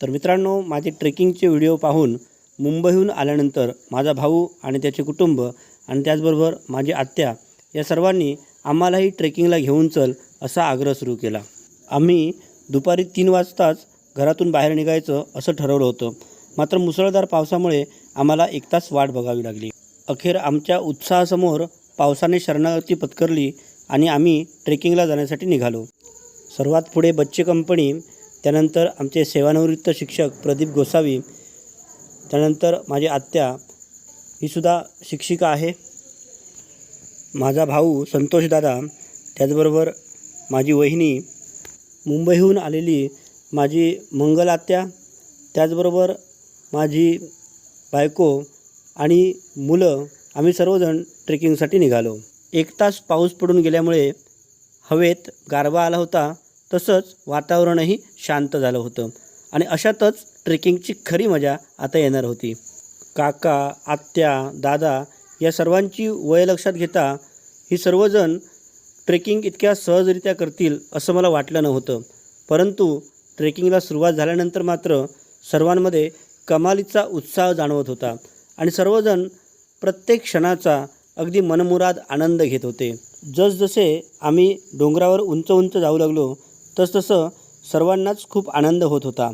तर मित्रांनो माझे ट्रेकिंगचे व्हिडिओ पाहून मुंबईहून आल्यानंतर माझा भाऊ आणि त्याचे कुटुंब आणि त्याचबरोबर माझी आत्या या सर्वांनी आम्हालाही ट्रेकिंगला घेऊन चल असा आग्रह सुरू केला. आम्ही दुपारी तीन वाजताच घरातून बाहेर निघायचं असं ठरवलं होतं. मात्र मुसळधार पावसामुळे आम्हाला एक तास वाट बघावी लागली. अखेर आमच्या उत्साहासमोर पावसाने शरणागती पत्करली आणि आम्ही ट्रेकिंगला जाण्यासाठी निघालो. सर्वात पुढे बच्चे कंपनी त्यानंतर आमचे सेवानिवृत्त शिक्षक प्रदीप गोसावी त्यानंतर माझी आत्या ही सुद्धा शिक्षिका आहे. माझा भाऊ संतोषदादा त्याचबरोबर माझी वहिनी मुंबईहून आलेली माझी मंगल आत्या त्याचबरोबर माझी बायको आणि मुलं आम्ही सर्वजण ट्रेकिंगसाठी निघालो. एक तास पाऊस पडून गेल्यामुळे हवेत गारवा आला होता. तसंच वातावरणही शांत झालं होतं. आणि अशातच ट्रेकिंगची खरी मजा आता येणार होती. काका आत्या दादा या सर्वांची वय लक्षात घेता ही सर्वजण ट्रेकिंग इतक्या सहजरित्या करतील असं मला वाटलं नव्हतं. परंतु ट्रेकिंगला सुरुवात झाल्यानंतर मात्र सर्वांमध्ये कमालीचा उत्साह जाणवत होता आणि सर्वजण प्रत्येक क्षणाचा अगदी मनमुराद आनंद घेत होते. जसजसे आम्ही डोंगरावर उंच उंच जाऊ लागलो तसतसं सर्वांनाच खूप आनंद होत होता.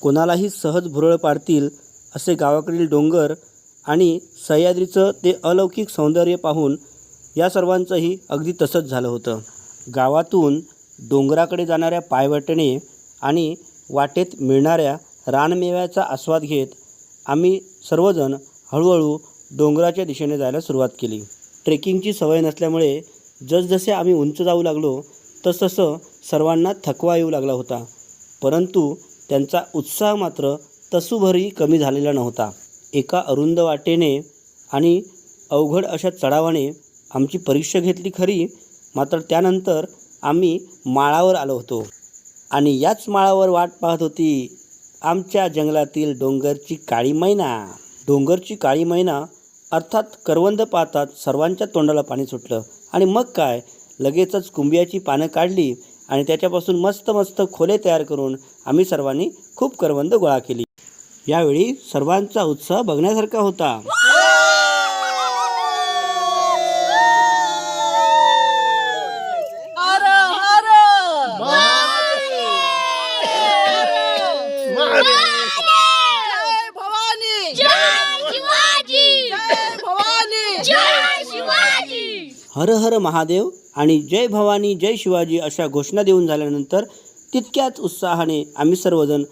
कोणालाही सहज भुरळ पाडतील असे गावाकडील डोंगर आणि सह्याद्रीचं ते अलौकिक सौंदर्य पाहून या सर्वांचंही अगदी तसंच झालं होतं. गावातून डोंगराकडे जाणाऱ्या पायवटणे आणि वाटेत मिळणाऱ्या रानमेव्याचा आस्वाद घेत आम्ही सर्वजण हळूहळू डोंगराच्या दिशेने जायला सुरुवात केली. ट्रेकिंगची सवय नसल्यामुळे जसजसे आम्ही उंच जाऊ लागलो तसतसं सर्वांना थकवा येऊ लागला होता. परंतु त्यांचा उत्साह मात्र तसूभरही कमी झालेला नव्हता. एका अरुंद वाटेने आणि अवघड अशा चढावाने आमची परीक्षा घेतली खरी मात्र त्यानंतर आम्ही माळावर आलो होतो. आणि याच माळावर वाट पाहत होती आमच्या जंगलातील डोंगरची काळी मैना. डोंगरची काळी मैना अर्थात करवंद पाहतात सर्वांच्या तोंडाला पाणी सुटलं. आणि मग काय? लगेचच कुंबियाची पानं काढली आणि त्याच्यापासून मस्त मस्त खोले तयार करून आम्ही सर्वांनी खूप करवंद गोळा केली. यावेळी सर्वांचा उत्साह बघण्यासारखा होता हर हर जय भवानी जय शिवाजी जय भवानी जय शिवाजी हर हर महादेव आणि जय भवानी जय शिवाजी अशा घोषणा देऊन झाल्यानंतर तितक्याच उत्साहाने आम्ही सर्वजण